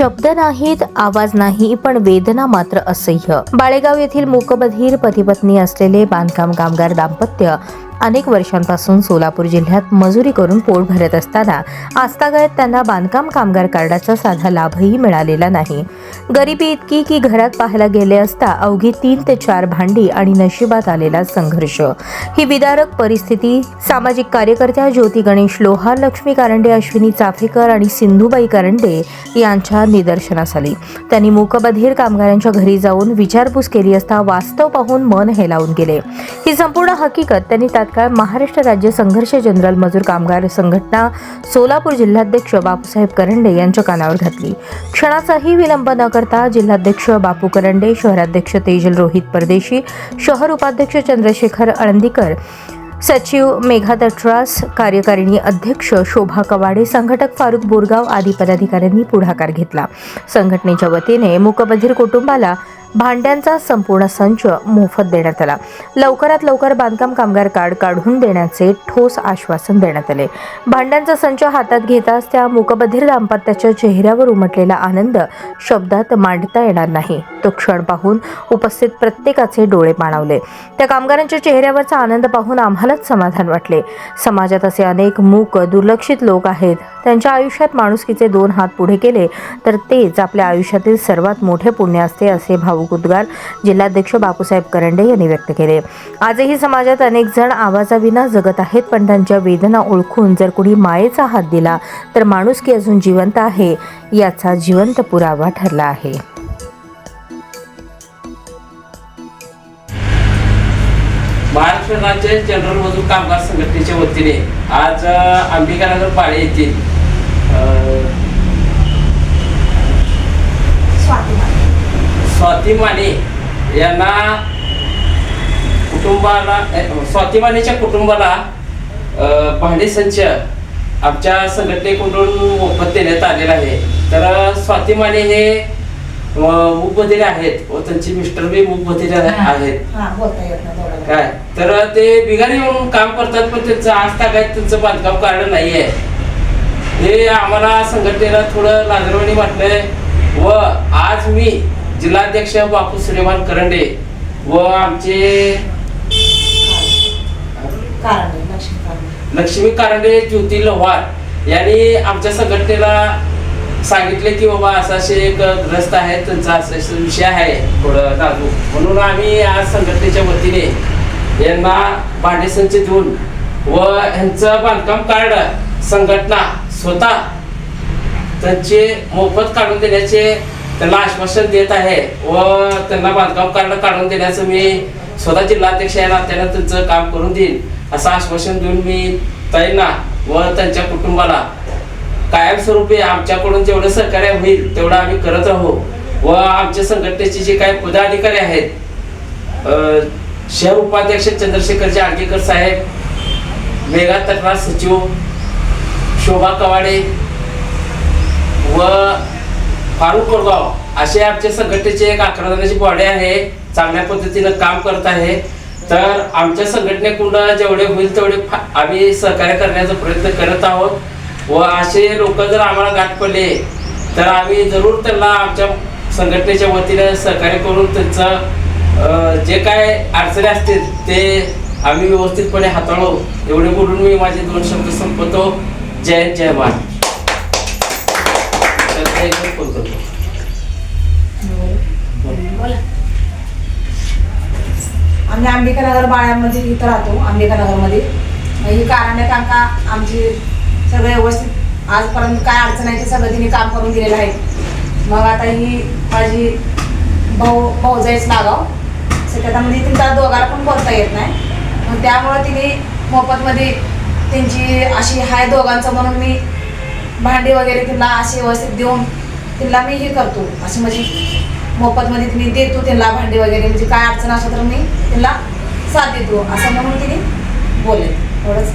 शब्द नाहीत आवाज नाही पण वेदना मात्र असह्य. बाळेगाव येथील मूकबधीर पतीपत्नी असलेले बांधकाम कामगार दाम्पत्य अनेक वर्षांपासून सोलापूर जिल्ह्यात मजुरी करून पोट भरत असताना आजतागायत त्यांना बांधकाम कामगार कार्डाचा साधा लाभही मिळालेला नाही. गरिबी इतकी की घरात पाहायला गेले असता अवघी तीन ते चार भांडी आणि नशिबात आलेला संघर्ष. ही विदारक परिस्थिती सामाजिक कार्यकर्त्या ज्योती गणेश लोहार लक्ष्मी कारंडे अश्विनी चाफेकर आणि सिंधुबाई कारंडे यांच्या निदर्शनास आली. त्यांनी मूकबधीर कामगारांच्या घरी जाऊन विचारपूस केली असता वास्तव पाहून मन हेलावून गेले. ही संपूर्ण हकीकत त्यांनी तात्काळ महाराष्ट्र राज्य संघर्ष जनरल मजूर कामगार संघटना सोलापूर जिल्हाध्यक्ष बापूसाहेब करंडे यांच्या कानावर घातली. क्षणाचाही विलंब न करता जिल्हाध्यक्ष बापू करंडे शहराध्यक्ष तेजल रोहित परदेशी शहर उपाध्यक्ष चंद्रशेखर आळंदीकर सचिव मेघा कार्यकारिणी अध्यक्ष शोभा कवाडे संघटक फारुक बोरगाव आदी पदाधिकाऱ्यांनी पुढाकार घेतला. संघटनेच्या वतीने मुकबधीर कुटुंबाला भांड्यांचा संपूर्ण संच मोफत देण्यात आला. लवकरात लवकर बांधकाम कामगार कार्ड काढून देण्याचे ठोस आश्वासन देण्यात आले. भांड्यांचा संच हातात घेताच त्या मूकबधीर दाम्पत्याच्या चेहऱ्यावर उमटलेला आनंद शब्दात मांडता येणार नाही. तो क्षण पाहून उपस्थित प्रत्येकाचे डोळे पाणावले त्या कामगारांच्या चेहऱ्यावरचा आनंद पाहून आम्हालाच समाधान वाटले. समाजात असे अनेक मूक दुर्लक्षित लोक आहेत. त्यांच्या आयुष्यात माणुसकीचे दोन हात पुढे केले तर तेच आपल्या आयुष्यातील सर्वात मोठे पुण्य असते असे भावुक उद्गार जिल्हाध्यक्ष बापूसाहेब करंडे यांनी व्यक्त केले. आजही समाजात अनेक जण आवाजाविना जगत आहेत पण त्यांच्या वेदना ओळखून जर कुणी मायेचा हात दिला तर माणुसकी अजून जिवंत आहे याचा जिवंत पुरावा ठरला आहे. महाराष्ट्र राज्य जनरल मजूर कामगार संघटनेच्या वतीने आज अंबिकानगर पाळे येथील स्वाती माने. यांना कुटुंबाला स्वाती मानेच्या कुटुंबाला भांडे संच आमच्या संघटनेकडून मोफत देण्यात आलेला आहे. तर स्वाती माने हे मूग बधिरे आहेत व त्यांचे मिस्टर बी मूग बधिरे आहेत. हा. काय? तर ते बिगारी म्हणून काम करतात पण त्यांचं आज तागायत त्यांचं बांधकाम कार्ड नाही आहे हे आम्हाला संघटनेला थोडं लाजरवाणी वाटलंय. व आज मी जिल्हाध्यक्ष बापू श्रीमान करंडे व आमचे. लक्ष्मी कारंडे ज्योती लोहार यांनी आमच्या संघटनेला सांगितले की बाबा असं असे एक ग्रस्त आहेत त्यांचा असं विषय आहे थोडं नाजूक म्हणून आम्ही आज संघटनेच्या वतीने यांना भांडेसंच देऊन व ह्यांचं बांधकाम कार्ड संघटना स्वतः त्यांचे मोफत काढून देण्याचे त्यांना आश्वासन देत आहे व त्यांना बांधकाम कार्ड काढून देण्याचं मी स्वतः जिल्हाध्यक्ष या नात्यानं त्यांचं काम करून देईन. असं आश्वासन देऊन मी ताईंना व त्यांच्या कुटुंबाला कायमस्वरूपी आमच्याकडून जेवढं सहकार्य होईल तेवढं आम्ही करत राहू व आमच्या संघटनेचे जे काही पदाधिकारी आहेत शहर उपाध्यक्ष चंद्रशेखरजी आडगेकर साहेब मेघा तक्रार सचिव शोभा कवाडे व फारुख कोरगाव असे आमच्या संघटनेचे एक अकरा जणांची बॉडी आहे चांगल्या पद्धतीनं काम करत आहे. तर आमच्या संघटनेकडून जेवढे होईल तेवढे फा- आम्ही सहकार्य करण्याचा प्रयत्न करत आहोत. व असे लोक जर आम्हाला गाठ पडले तर आम्ही जरूर त्यांना आमच्या संघटनेच्या वतीनं सहकार्य करून त्यांचं जे काय अडचणी असतील ते आम्ही व्यवस्थितपणे हाताळू. एवढे बोलून मी माझे दोन शब्द संपवतो. जय जय महाराष्ट्र आम्ही एक नगर बोलतो. बाळ्यामध्ये इथं राहतो अंबिकानगरमध्ये ही कारण आहेत काका आमची सगळे व्यवस्थित. आजपर्यंत काय अडचण आहे ते सगळं तिने काम करून दिलेलं आहे. मग आता ही माझी भाऊ भाऊजाईच लागाव त्यामध्ये तिला दोघाला पण बोलता येत नाही. मग त्यामुळं तिने मोफतमध्ये त्यांची अशी हाय दोघांचं म्हणून मी भांडी वगैरे तिला अशी व्यवस्थित देऊन तिला मी हे करतो. अशी म्हणजे मोफतमध्ये तिने देतो तिला भांडी वगैरे. म्हणजे काय अडचण असं तर मी तिला साथ देतो. असं म्हणून तिने बोलेल. एवढंच.